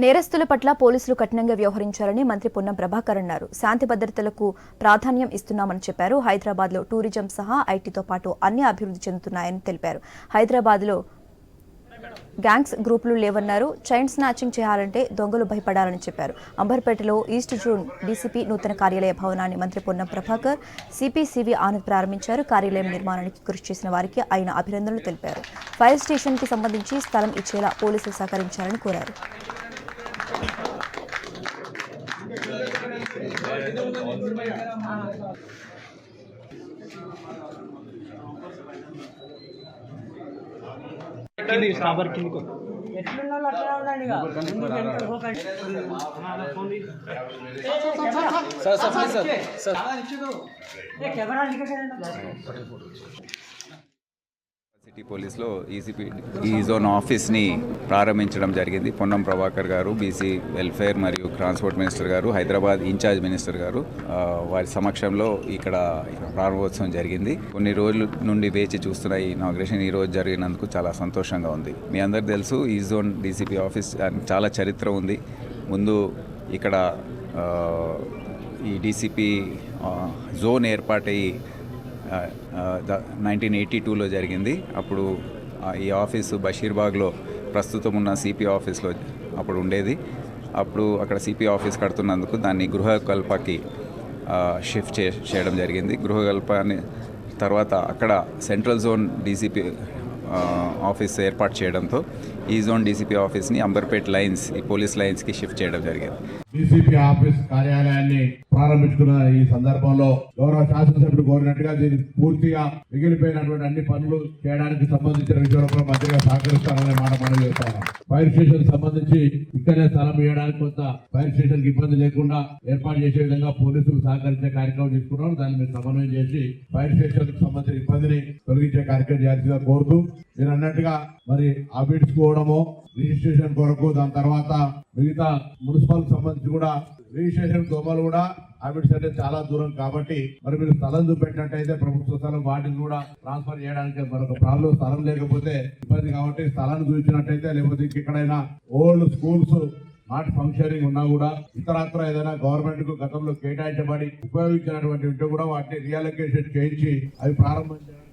నేరస్తుల పట్ల పోలీసులు కఠినంగా వ్యవహరించాలని మంత్రి పొన్నం ప్రభాకర్ అన్నారు. శాంతి భద్రతలకు ప్రాధాన్యం ఇస్తున్నామని చెప్పారు. హైదరాబాద్లో టూరిజం సహా ఐటీతో పాటు అన్ని అభివృద్ధి చెందుతున్నాయని తెలిపారు. హైదరాబాద్లో గ్యాంగ్స్ గ్రూపులు లేవన్నారు. చైన్ స్నాచింగ్ చేయాలంటే దొంగలు భయపడాలని చెప్పారు. అంబర్పేటలో ఈస్ట్ జూన్ డీసీపీ నూతన కార్యాలయ భవనాన్ని మంత్రి పొన్నం ప్రభాకర్ సిపిసివి ఆనంద్ ప్రారంభించారు. కార్యాలయం నిర్మాణానికి కృషి చేసిన వారికి ఆయన అభినందనలు తెలిపారు. ఫైర్ స్టేషన్కి సంబంధించి స్థలం ఇచ్చేలా పోలీసులు సహకరించాలని కోరారు. కింది స్టాబర్ కిందికి ఎట్లున్న వాళ్ళు అట్లా ఉండండి ఇక. ముందుకు వెనక్కి పోకండి. Sir sir please sir sir A camera ఇంటికి city పోలీస్లో ఈసీపీ ఈ జోన్ ఆఫీస్ని ప్రారంభించడం జరిగింది. పొన్నం ప్రభాకర్ గారు బీసీ వెల్ఫేర్ మరియు ట్రాన్స్పోర్ట్ మినిస్టర్ గారు హైదరాబాద్ ఇన్ఛార్జ్ మినిస్టర్ గారు వారి సమక్షంలో ఇక్కడ ప్రారంభోత్సవం జరిగింది. కొన్ని రోజుల నుండి వేచి చూస్తున్న ఈ ఇనాగ్రేషన్ ఈ రోజు జరిగినందుకు చాలా సంతోషంగా ఉంది. మీ అందరికి తెలుసు ఈ జోన్ డీసీపీ ఆఫీస్ చాలా చరిత్ర ఉంది. ముందు ఇక్కడ ఈ డీసీపీ జోన్ ఏర్పాటై నైన్టీన్ ఎయిటీ టూలో జరిగింది. అప్పుడు ఈ ఆఫీసు బషీర్బాగ్లో ప్రస్తుతం ఉన్న సిపి ఆఫీస్లో అప్పుడు ఉండేది. అప్పుడు అక్కడ సిపి ఆఫీస్ కడుతున్నందుకు దాన్ని గృహకల్పకి షిఫ్ట్ చే చేయడం జరిగింది. గృహకల్పాన్ని తర్వాత అక్కడ సెంట్రల్ జోన్ డీసీపీ ఆఫీస్ ఏర్పాటు చేయడంతో ఈ జోన్ డీసీపీ ఆఫీస్ని అంబర్పేట్ లైన్స్ ఈ పోలీస్ లైన్స్కి షిఫ్ట్ చేయడం జరిగింది. డీసీపీ ఆఫీస్ కార్యాలయాన్ని ప్రారంభించుకున్న ఈ సందర్భంలో గౌరవ శాసనసభ్యుడు కోరినట్టుగా దీన్ని పూర్తిగా మిగిలిపోయినటువంటి అన్ని పనులు చేయడానికి సంబంధించిన విషయంలో కూడా మంత్రిగా సహకరిస్తారనే మాట మనం చేస్తాను ఫైర్ స్టేషన్ సంబంధించి ఇక్కడే స్థలం ఇవ్వడానికి కొంత ఫైర్ స్టేషన్కి ఇబ్బంది లేకుండా ఏర్పాటు చేసే విధంగా పోలీసులు సహకరించే కార్యక్రమం తీసుకున్నాం దాన్ని మీరు సమన్వయం చేసి ఫైర్ స్టేషన్ సంబంధించిన ఇబ్బందిని తొలగించే కార్యక్రమం చేయాల్సిందిగా కోరుతూ నేను అన్నట్టుగా మరి ఆపేడ్చుకోవడము రిజిస్ట్రేషన్ కొరకు దాని తర్వాత మిగతా మున్సిపల్ సంబంధించి కూడా రిజిస్ట్రేషన్ దోమలు కూడా ఆఫీస్ అంటే చాలా దూరం కాబట్టి మరి మీరు స్థలం చూపెట్టినట్టయితే ప్రభుత్వ స్థలం వాటిని కూడా ట్రాన్స్ఫర్ చేయడానికి మరొక ప్రాబ్లం స్థలం లేకపోతే ఇబ్బంది కాబట్టి స్థలాన్ని చూపించినట్టయితే లేకపోతే ఇంకెక్కడైనా ఓల్డ్ స్కూల్స్ నాట్ ఫంక్షనింగ్ ఉన్నా కూడా ఇతరత్ర ఏదైనా గవర్నమెంట్కు గతంలో కేటాయించబడి ఉపయోగించినటువంటి ఉంటే కూడా వాటిని రియలొకేషన్ చేయించి అవి ప్రారంభించడం